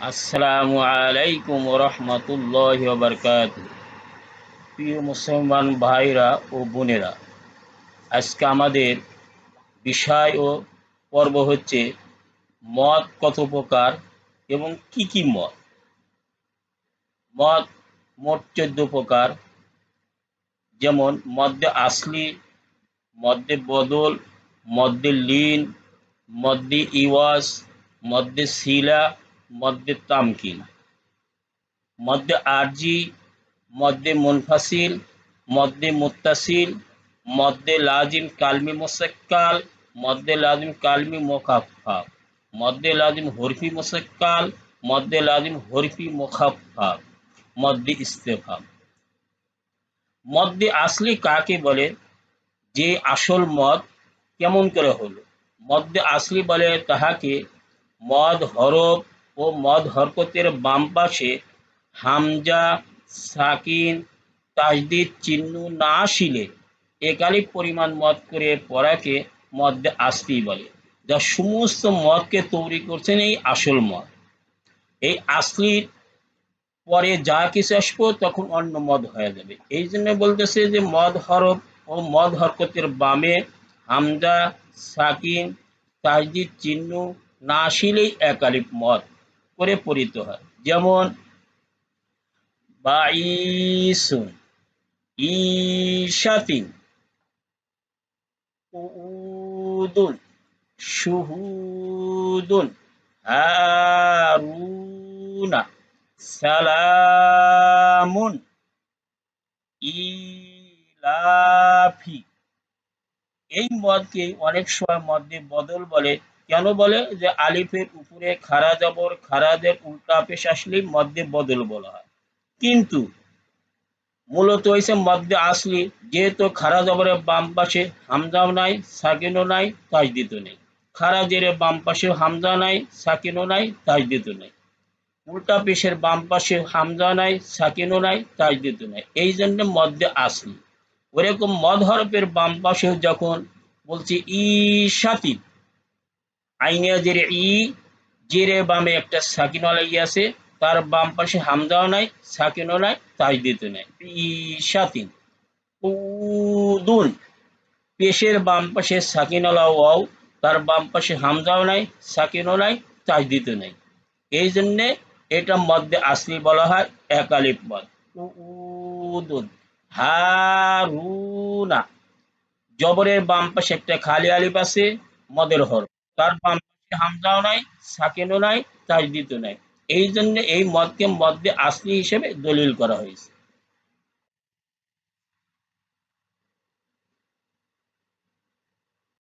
আসসালামু আলাইকুম রহমতুল্লাহ বরকাত প্রিয় মুসলমান ভাইরা ও বোনেরা, আজকে আমাদের বিষয় ও পর্ব হচ্ছে মদ কত প্রকার এবং কি কি মদ? মদ মোট চোদ্দ প্রকার, যেমন মদ্যে আসলি মদ্যে বদল মদ্যে লিন মদ্যে ইওয়াস মদ্যে শিলা মদ্যে তামকিন। মদ্যে আরজি মদ্যে মুনফাসিল মদ্যে মুত্তাসিল মদ্যে লাজিম কালমি মোসাক্কাল মদ্যে লাজিম কালমি মোখাফা মদ্যে লাজিম হরফি মোসাক্কাল মদ্যে লাজিম হরফি মোখাফা মদ্যে ইস্তেফাম মদ্যে আসলি কাকে বলে? যে আসল মদ কেমন করে হলো? মদ্যে আসলি বলে তাহাকে মদ, হরফ ও মদ হরকতের বাম পাশে হামজা, সাকিন, তাজদিদ চিহ্ন না আসিলে একালিক পরিমাণ মদ করে পড়াকে মদ আসলি বলে। যা সমস্ত মদকে তৈরি করছেন এই আসল মদ। এই আসলির পরে যা কিছু আসব তখন অন্য মদ হয়ে যাবে। এই জন্য বলতেছে যে মদ হরফ ও মদ হরকতের বামে হামজা, সাকিন, তাজদিদ চিহ্ন না আসিলেই একালিপ মদ করে পরিত হয়। যেমন বাইসুন উদুন শুহুদুন সালামুন, ইলাফি। এই মদকে অনেক সময় মধ্যে বদল বলে কেন বলে যে আলিফের উপরে খারা জবর খারাজের উল্টা পেশ আসলেই মধ্যে বদল বলা হয়। কিন্তু মূলত হয়েছে মধ্যে আসলি, যেহেতু খারা জবরের বাম পাশে হামজাও নাই, সাকিনও নাই তাজদিত নেই। খারা জেরে বাম পাশে হামজা নাই, সাকিনও নাই তাজদিত নেই। উল্টা পেশের বাম পাশে হামজা নাই, সাকিনও নাই তাজদিত নাই। এই জন্য মধ্যে আসলি। ওরকম মদ হরফের বাম পাশেও যখন বলছে সাতিন আইনিয়া জেরে ই, জেরে বামে একটা সাকিন আছে, তার বাম পাশে হামজাও নাই, সাকিনও নাই তাজদিত নাই। ই সাতিন। উদুন। পেশের বাম পাশে সাকিনলা ওয়াও তার বাম পাশে হামজাও নাই, সাকিনও নাই তাজদিত নাই। এই জন্যে এটা মধ্যে আসলি বলা হয় একালিপ মদ। উদুন। হারুনা। জবরের বাম পাশে একটা খালি আলিপ আছে, মদের হর তার বাম পাশে হামজাও নাই, সাকেনও নাই, তাজদিদও নাই। এই জন্য এই মদকে মধ্যে আসলি হিসেবে দলিল করা হয়েছে।